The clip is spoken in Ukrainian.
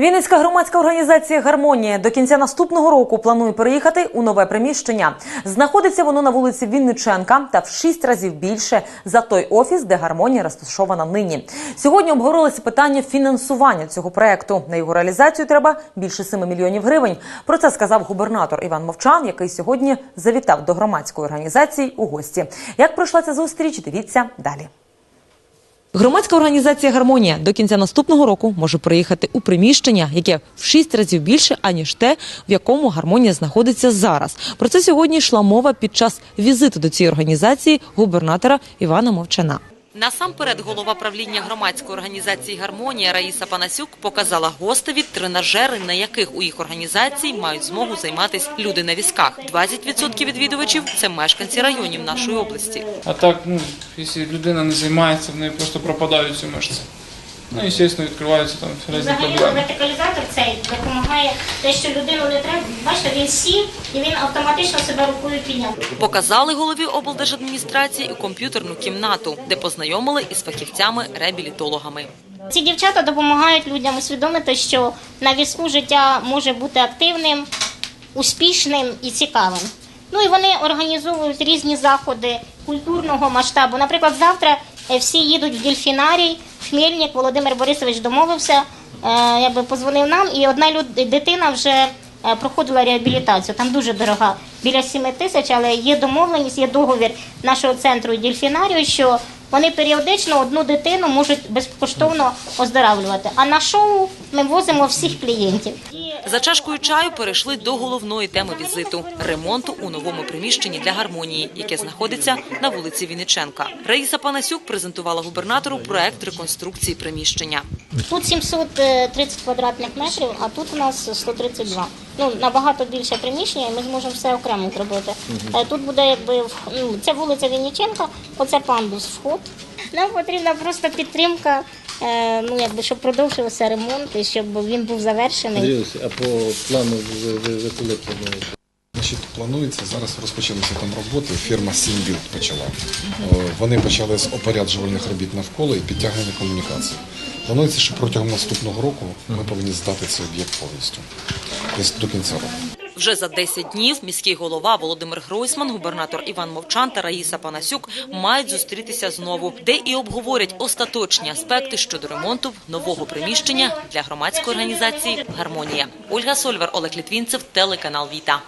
Вінницька громадська організація Гармонія до кінця наступного року планує переїхати у нове приміщення. Знаходиться воно на вулиці Вінниченка та в шість разів більше за той офіс, де гармонія розташована нині. Сьогодні обговорилися питання фінансування цього проекту. На його реалізацію треба більше 7 мільйонів гривень. Про це сказав губернатор Іван Мовчан, який сьогодні завітав до громадської організації у гості. Як пройшла ця зустріч? Дивіться далі. Громадська організація Гармонія до кінця наступного року може приїхати у приміщення, яке в шість разів більше аніж те, в якому гармонія знаходиться зараз. Про це сьогодні йшла мова під час візиту до цієї організації губернатора Івана Мовчана. Насамперед, голова правління громадської організації Гармонія Раїса Панасюк показала гостеві тренажери, на яких у їх організації мають змогу займатися люди на візках. 20% відвідувачів це мешканці районів нашої області. А так, ну, якщо людина не займається, в неї просто пропадають ці мишці. Ну і, звісно, відкриваються там різні Взагалі проблеми. вертикалізатор цей допомагає те, що людину не треба. Бачите, він сів і він автоматично себе рукою підняв. Показали голові облдержадміністрації у комп'ютерну кімнату, де познайомили із фахівцями-реабілітологами. Ці дівчата допомагають людям усвідомити, що на візку життя може бути активним, успішним і цікавим. Ну і вони організовують різні заходи культурного масштабу. Наприклад, завтра е, всі їдуть в дельфінарій. Хмельник Володимир Борисович домовився, я якби позвонив нам, і одна люд... дитина вже е, проходила реабілітацію. Там дуже дорога, біля 7 тисяч, але є домовленість, є договір нашого центру і дельфінарію, що вони періодично одну дитину можуть безкоштовно оздоравлювати. А на шоу ми возимо всіх клієнтів. За чашкою чаю перейшли до головної теми візиту ремонту у новому приміщенні для гармонії, яке знаходиться на вулиці Вінниченка. Раїса Панасюк презентувала губернатору проект реконструкції приміщення. Тут 730 квадратних метрів, а тут у нас 132. Ну набагато більше приміщення, і ми зможемо все окремо зробити. Е, Тут буде якби ну, це вулиця Вінниченка, оце пандус вход. Нам потрібна просто підтримка, е, ну якби щоб продовжувався ремонт і щоб він був завершений. А по плану ви, ви, ви коли плануєте? Значить, планується зараз розпочалися там роботи. Фірма Сімбілд почала. Е, Вони почали з опоряджувальних робіт навколо і підтягнення комунікацій. Планується, що протягом наступного року ми повинні здати цей об'єкт повністю. Десь до кінця року. Вже за 10 днів міський голова Володимир Гройсман, губернатор Іван Мовчан та Раїса Панасюк мають зустрітися знову, де і обговорять остаточні аспекти щодо ремонту нового приміщення для громадської організації Гармонія. Ольга Сольвер, Олег Літвінцев, телеканал Віта.